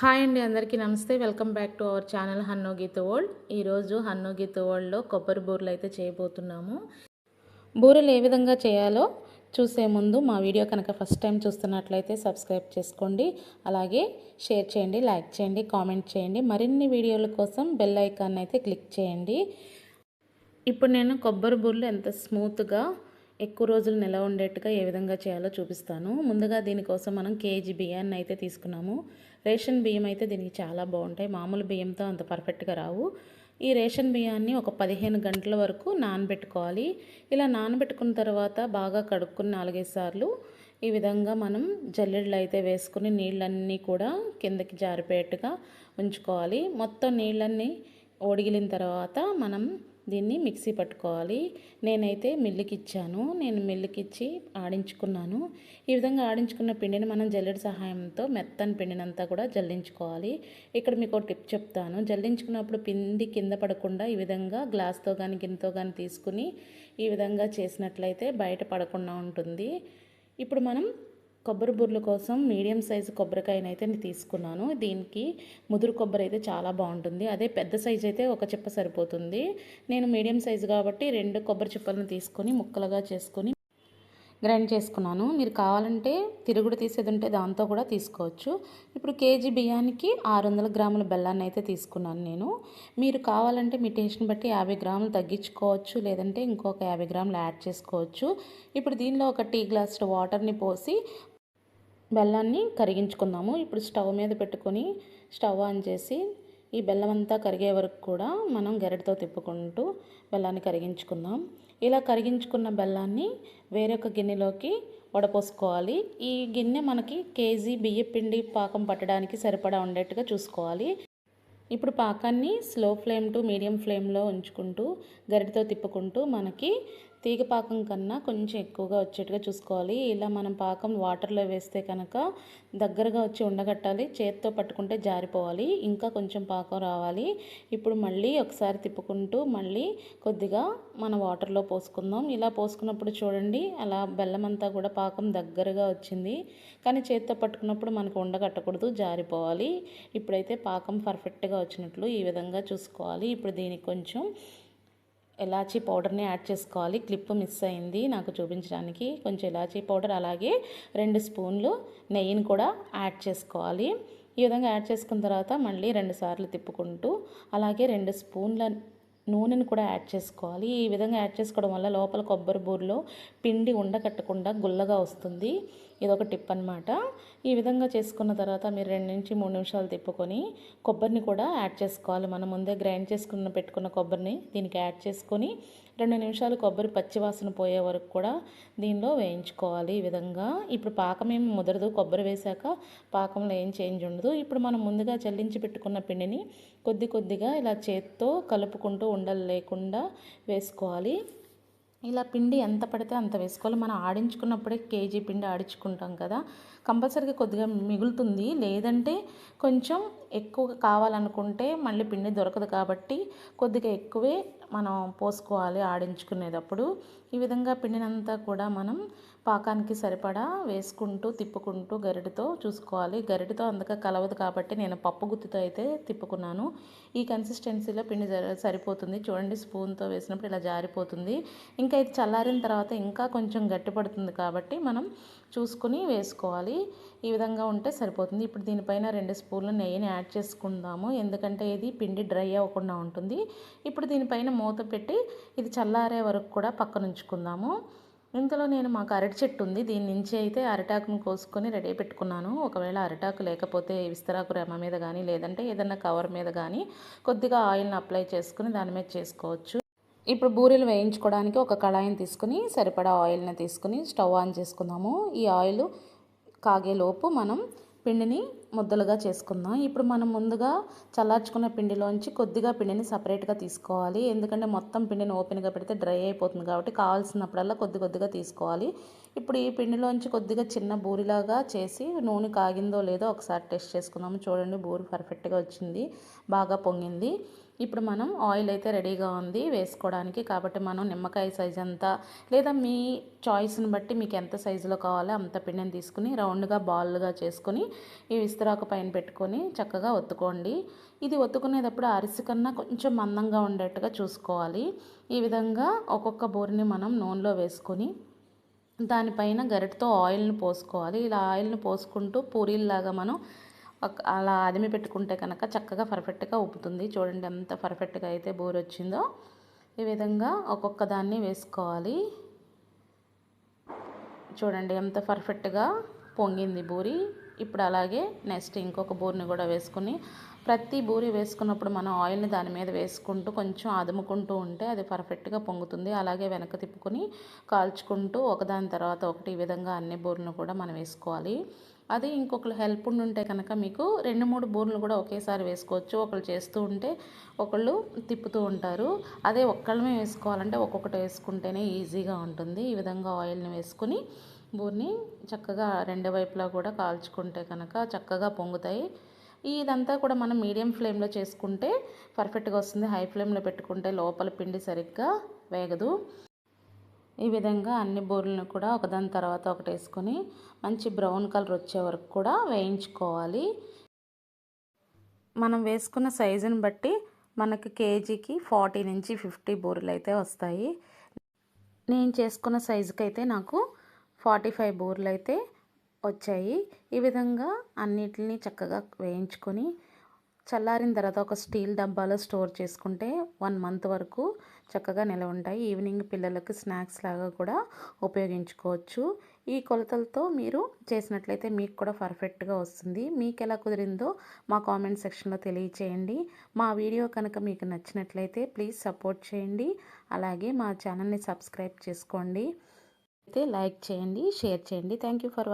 Hi అండి అందరికీ నమస్తే. Welcome back to our channel హన్నో Geetha world. ఈరోజు హన్నో గీత వరల్డ్లో కొబ్బరి బూరెలు అయితే చేయబోతున్నాము. బూరెలు ఏ విధంగా చేయాలో చూసే ముందు మా వీడియో కనుక ఫస్ట్ టైం చూస్తున్నట్లయితే సబ్స్క్రైబ్ చేసుకోండి. అలాగే షేర్ చేయండి లైక్ చేయండి కామెంట్ చేయండి. మరిన్ని వీడియోల కోసం బెల్ ఐకాన్ అయితే క్లిక్ చేయండి. ఇప్పుడు నేను కొబ్బరి బూరెలు ఎంత స్మూత్గా ఎక్కువ రోజులు నిలవ ఉండేట్టుగా ఏ విధంగా చేయాలో చూపిస్తాను. ముందుగా దీనికోసం మనం కేజీ బియ్యాన్ని అయితే తీసుకున్నాము. రేషన్ బియ్యం అయితే దీనికి చాలా బాగుంటాయి. మామూలు బియ్యంతో అంత పర్ఫెక్ట్గా రావు. ఈ రేషన్ బియ్యాన్ని ఒక పదిహేను గంటల వరకు నానబెట్టుకోవాలి. ఇలా నానబెట్టుకున్న తర్వాత బాగా కడుక్కుని నాలుగైదు సార్లు ఈ విధంగా మనం జల్లెడలు అయితే వేసుకుని నీళ్ళన్నీ కూడా కిందకి జారిపోయేట్టుగా ఉంచుకోవాలి. మొత్తం నీళ్ళన్నీ ఒడిగిలిన తర్వాత మనం దీన్ని మిక్సీ పట్టుకోవాలి. నేనైతే మిల్లుకి ఇచ్చాను నేను మిల్లుకి ఇచ్చి ఆడించుకున్నాను. ఈ విధంగా ఆడించుకున్న పిండిని మనం జల్లెడ సహాయంతో మెత్తని పిండినంతా కూడా జల్లించుకోవాలి. ఇక్కడ మీకు ఒక టిప్ చెప్తాను. జల్లించుకున్నప్పుడు పిండి కింద పడకుండా ఈ విధంగా గ్లాస్తో కానీ గిన్నెతో కానీ తీసుకుని ఈ విధంగా చేసినట్లయితే బయట పడకుండా ఉంటుంది. ఇప్పుడు మనం కొబ్బరి బుర్ల కోసం మీడియం సైజు కొబ్బరికాయనైతే నేను తీసుకున్నాను. దీనికి ముదురు కొబ్బరి అయితే చాలా బాగుంటుంది. అదే పెద్ద సైజు అయితే ఒక చిప్ప సరిపోతుంది. నేను మీడియం సైజు కాబట్టి రెండు కొబ్బరి చిప్పలను తీసుకొని ముక్కలుగా చేసుకొని గ్రైండ్ చేసుకున్నాను. మీరు కావాలంటే తిరుగుడు తీసేది ఉంటే దాంతో కూడా తీసుకోవచ్చు. ఇప్పుడు కేజీ బియ్యానికి ఆరు వందల గ్రాముల బెల్లాన్ని అయితే తీసుకున్నాను నేను. మీరు కావాలంటే మీ టేస్ట్ని బట్టి యాభై గ్రాములు తగ్గించుకోవచ్చు. లేదంటే ఇంకొక యాభై గ్రాములు యాడ్ చేసుకోవచ్చు. ఇప్పుడు దీనిలో ఒక టీ గ్లాస్ వాటర్ని పోసి బెల్లాన్ని కరిగించుకుందాము. ఇప్పుడు స్టవ్ మీద పెట్టుకొని స్టవ్ ఆన్ చేసి ఈ బెల్లం అంతా కరిగే వరకు కూడా మనం గరిటతో తిప్పుకుంటూ బెల్లాన్ని కరిగించుకుందాం. ఇలా కరిగించుకున్న బెల్లాన్ని వేరొక గిన్నెలోకి వడపోసుకోవాలి. ఈ గిన్నె మనకి కేజీ బియ్య పిండి పాకం పట్టడానికి సరిపడా ఉండేట్టుగా చూసుకోవాలి. ఇప్పుడు పాకాన్ని స్లో ఫ్లేమ్ టు మీడియం ఫ్లేమ్లో ఉంచుకుంటూ గరిటతో తిప్పుకుంటూ మనకి తీగ పాకం కన్నా కొంచెం ఎక్కువగా వచ్చేట్టుగా చూసుకోవాలి. ఇలా మనం పాకం వాటర్లో వేస్తే కనుక దగ్గరగా వచ్చి ఉండగట్టాలి. చేత్తో పట్టుకుంటే జారిపోవాలి. ఇంకా కొంచెం పాకం రావాలి. ఇప్పుడు మళ్ళీ ఒకసారి తిప్పుకుంటూ మళ్ళీ కొద్దిగా మన వాటర్లో పోసుకుందాం. ఇలా పోసుకున్నప్పుడు చూడండి అలా బెల్లం అంతా కూడా పాకం దగ్గరగా వచ్చింది. కానీ చేత్తో పట్టుకున్నప్పుడు మనకు ఉండగట్టకూడదు జారిపోవాలి. ఇప్పుడైతే పాకం పర్ఫెక్ట్గా వచ్చినట్లు ఈ విధంగా చూసుకోవాలి. ఇప్పుడు దీనికి కొంచెం ఎలాచీ పౌడర్ని యాడ్ చేసుకోవాలి. క్లిప్ మిస్ అయింది నాకు చూపించడానికి. కొంచెం ఎలాచీ పౌడర్ అలాగే రెండు స్పూన్లు నెయ్యిని కూడా యాడ్ చేసుకోవాలి. ఈ విధంగా యాడ్ చేసుకున్న తర్వాత మళ్ళీ రెండు సార్లు తిప్పుకుంటూ అలాగే రెండు స్పూన్ల నూనెను కూడా యాడ్ చేసుకోవాలి. ఈ విధంగా యాడ్ చేసుకోవడం వల్ల లోపల కొబ్బరి బూరలో పిండి ఉండకట్టకుండా గుల్లగా వస్తుంది. ఇదొక టిప్ అనమాట ఈ విధంగా చేసుకున్న తర్వాత మీరు రెండు నుంచి మూడు నిమిషాలు తిప్పుకొని కొబ్బరిని కూడా యాడ్ చేసుకోవాలి. మనం ముందే గ్రైండ్ చేసుకున్న పెట్టుకున్న కొబ్బరిని దీనికి యాడ్ చేసుకొని రెండు నిమిషాలు కొబ్బరి పచ్చివాసన పోయే వరకు కూడా దీనిలో వేయించుకోవాలి ఈ విధంగా. ఇప్పుడు పాకం ఏమి ముదరదు. కొబ్బరి వేశాక పాకంలో ఏం చేంజ్ ఉండదు. ఇప్పుడు మనం ముందుగా చల్లించి పెట్టుకున్న పిండిని కొద్ది కొద్దిగా ఇలా చేత్తో కలుపుకుంటూ ఉండలు లేకుండా వేసుకోవాలి. ఇలా పిండి ఎంత పడితే అంత వేసుకోవాలి. మనం ఆడించుకున్నప్పుడే కేజీ పిండి ఆడించుకుంటాం కదా. కంపల్సరీగా కొద్దిగా మిగులుతుంది. లేదంటే కొంచెం ఎక్కువ కావాలనుకుంటే మళ్ళీ పిండి దొరకదు కాబట్టి కొద్దిగా ఎక్కువే మనం పోసుకోవాలి ఆడించుకునేటప్పుడు. ఈ విధంగా పిండినంతా కూడా మనం పాకానికి సరిపడా వేసుకుంటూ తిప్పుకుంటూ గరిటతో చూసుకోవాలి. గరిటతో అందుక కలవదు కాబట్టి నేను పప్పు గుత్తితో అయితే తిప్పుకున్నాను. ఈ కన్సిస్టెన్సీలో పిండి సరిపోతుంది. చూడండి స్పూన్తో వేసినప్పుడు ఇలా జారిపోతుంది. ఇంకా ఇది చల్లారిన తర్వాత ఇంకా కొంచెం గట్టిపడుతుంది కాబట్టి మనం చూసుకుని వేసుకోవాలి. ఈ విధంగా ఉంటే సరిపోతుంది. ఇప్పుడు దీనిపైన రెండు స్పూన్లు నెయ్యిని యాడ్ చేసుకుందాము. ఎందుకంటే ఇది పిండి డ్రై అవ్వకుండా ఉంటుంది. ఇప్పుడు దీనిపైన మూత పెట్టి ఇది చల్లారే వరకు కూడా పక్కన ఉంచుకుందాము. ఇంతలో నేను మాకు అరటి చెట్టు ఉంది. దీని నుంచి అయితే అరిటాకును కోసుకొని రెడీ పెట్టుకున్నాను. ఒకవేళ అరిటాకు లేకపోతే విస్తరాకు రెమ్మ మీద కానీ లేదంటే ఏదైనా కవర్ మీద కానీ కొద్దిగా ఆయిల్ని అప్లై చేసుకుని దాని మీద చేసుకోవచ్చు. ఇప్పుడు బూరెలు వేయించుకోవడానికి ఒక కళాయిని తీసుకుని సరిపడా ఆయిల్ని తీసుకుని స్టవ్ ఆన్ చేసుకుందాము. ఈ ఆయిల్ కాగేలోపు మనం పిండిని ముద్దలుగా చేసుకుందాం. ఇప్పుడు మనం ముందుగా చల్లార్చుకున్న పిండిలోంచి కొద్దిగా పిండిని సపరేట్గా తీసుకోవాలి. ఎందుకంటే మొత్తం పిండిని ఓపెన్గా పెడితే డ్రై అయిపోతుంది కాబట్టి కావాల్సినప్పుడల్లా కొద్ది కొద్దిగా తీసుకోవాలి. ఇప్పుడు ఈ పిండిలోంచి కొద్దిగా చిన్న బూరిలాగా చేసి నూనె కాగిందో లేదో ఒకసారి టెస్ట్ చేసుకుందాము. చూడండి బూరి పర్ఫెక్ట్గా వచ్చింది బాగా పొంగింది. ఇప్పుడు మనం ఆయిల్ అయితే రెడీగా ఉంది వేసుకోవడానికి. కాబట్టి మనం నిమ్మకాయ సైజ్ అంతా లేదా మీ చాయిస్ని బట్టి మీకు ఎంత సైజులో కావాలో అంత పిండిని తీసుకుని రౌండ్గా బాల్గా చేసుకొని ఈ విస్తరాకు పైన పెట్టుకొని చక్కగా ఒత్తుకోండి. ఇది ఒత్తుకునేటప్పుడు అరిసి కన్నా కొంచెం మందంగా ఉండేట్టుగా చూసుకోవాలి. ఈ విధంగా ఒక్కొక్క బోరిని మనం నూనెలో వేసుకొని దానిపైన గరిటతో ఆయిల్ని పోసుకోవాలి. ఇలా ఆయిల్ని పోసుకుంటూ పూరీల్లాగా మనం అలా అదిమి పెట్టుకుంటే కనుక చక్కగా పర్ఫెక్ట్గా ఉప్పుతుంది చూడండి ఎంత పర్ఫెక్ట్గా అయితే బోర్ వచ్చిందో. ఈ విధంగా ఒక్కొక్క దాన్ని వేసుకోవాలి. చూడండి ఎంత పర్ఫెక్ట్గా పొంగింది బూరి. ఇప్పుడు అలాగే నెక్స్ట్ ఇంకొక బూరిని కూడా వేసుకుని ప్రతి బూరి వేసుకున్నప్పుడు మనం ఆయిల్ని దాని మీద వేసుకుంటూ కొంచెం అదుముకుంటూ ఉంటే అది పర్ఫెక్ట్గా పొంగుతుంది. అలాగే వెనక తిప్పుకొని కాల్చుకుంటూ ఒకదాని తర్వాత ఒకటి ఈ విధంగా అన్ని బూరిని కూడా మనం వేసుకోవాలి. అది ఇంకొకరు హెల్ప్ ఉంటే కనుక మీకు రెండు మూడు బూర్లు కూడా ఒకేసారి వేసుకోవచ్చు. ఒకళ్ళు చేస్తూ ఉంటే ఒకళ్ళు తిప్పుతూ ఉంటారు. అదే ఒక్కళ్ళమే వేసుకోవాలంటే ఒక్కొక్కటి వేసుకుంటేనే ఈజీగా ఉంటుంది. ఈ విధంగా ఆయిల్ని వేసుకుని బూర్ని చక్కగా రెండు వైపులా కూడా కాల్చుకుంటే కనుక చక్కగా పొంగుతాయి. ఇదంతా కూడా మనం మీడియం ఫ్లేమ్లో చేసుకుంటే పర్ఫెక్ట్గా వస్తుంది. హై ఫ్లేమ్లో పెట్టుకుంటే లోపల పిండి సరిగ్గా వేగదు. ఈ విధంగా అన్ని బూరెలను కూడా ఒకదాని తర్వాత ఒకటి వేసుకొని మంచి బ్రౌన్ కలర్ వచ్చే వరకు కూడా వేయించుకోవాలి. మనం వేసుకున్న సైజుని బట్టి మనకు కేజీకి ఫార్టీ నుంచి ఫిఫ్టీ బూరెలు అయితే వస్తాయి. నేను చేసుకున్న సైజుకి అయితే నాకు ఫార్టీ ఫైవ్ బూరెలు అయితే వచ్చాయి. ఈ విధంగా అన్నిటిని చక్కగా వేయించుకొని చల్లారిన తర్వాత ఒక స్టీల్ డబ్బాలో స్టోర్ చేసుకుంటే వన్ మంత్ వరకు చక్కగా నిలవ ఉంటాయి. ఈవినింగ్ పిల్లలకు స్నాక్స్ లాగా కూడా ఉపయోగించుకోవచ్చు. ఈ కొలతలతో మీరు చేసినట్లయితే మీకు కూడా పర్ఫెక్ట్గా వస్తుంది. మీకు ఎలా కుదిరిందో మా కామెంట్ సెక్షన్లో తెలియచేయండి. మా వీడియో కనుక మీకు నచ్చినట్లయితే ప్లీజ్ సపోర్ట్ చేయండి. అలాగే మా ఛానల్ని సబ్స్క్రైబ్ చేసుకోండి. అయితే లైక్ చేయండి షేర్ చేయండి. Thank you for